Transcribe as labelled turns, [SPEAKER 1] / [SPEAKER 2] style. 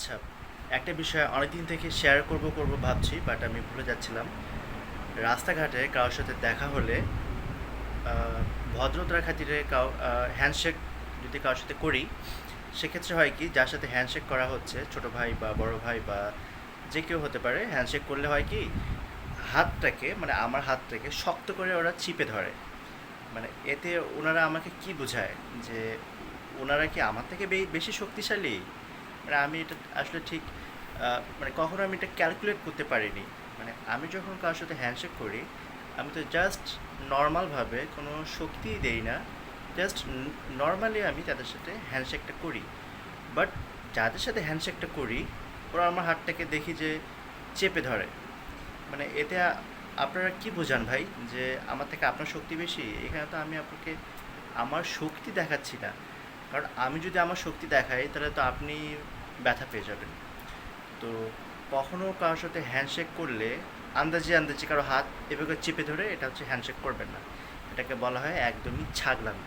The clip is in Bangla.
[SPEAKER 1] আচ্ছা একটা বিষয় অনেকদিন থেকে শেয়ার করব করব ভাবছি বাট আমি ভুলে যাচ্ছিলাম। রাস্তাঘাটে কারোর সাথে দেখা হলে ভদ্রতার খাতিরে কাউ হ্যান্ডশেক যদি কারোর সাথে করি, সেক্ষেত্রে হয় কি, যার সাথে হ্যান্ডশেক করা হচ্ছে, ছোট ভাই বা বড় ভাই বা যে কেউ হতে পারে হ্যান্ডশেক করলে হয় কি, হাতটাকে মানে আমার হাতটাকে শক্ত করে ওরা চিপে ধরে। মানে এতে ওনারা আমাকে কি বোঝায়? যে ওনারা কি আমার থেকে বেশি শক্তিশালী? মানে আমি এটা আসলে ঠিক মানে কখনো আমি এটা ক্যালকুলেট করতে পারিনি। মানে আমি যখন কারোর সাথে হ্যান্ডশেক করি, আমি তো জাস্ট নর্মালভাবে কোনো শক্তিই দেই না জাস্ট নর্মালি আমি তাদের সাথে হ্যান্ডশেকটা করি। বাট যাদের সাথে হ্যান্ডশেকটা করি, ওরা আমার হাতটাকে দেখি যে চেপে ধরে। মানে এতে আপনারা কি বোঝান ভাই? যে আমার থেকে আপনার শক্তি বেশি? এখানে তো আমি আপনাকে, আমার শক্তি দেখাচ্ছি না। কারণ আমি যদি আমার শক্তি দেখাই, তাহলে তো আপনি ব্যথা পেয়ে যাবেন তো কখনও কারোর সাথে হ্যান্ডশেক করলে আন্দাজে আন্দাজে কারও হাত এভাবে চেপে ধরে এটা হচ্ছে হ্যান্ডশেক করবেন না। এটাকে বলা হয় একদমই ছাগলামি।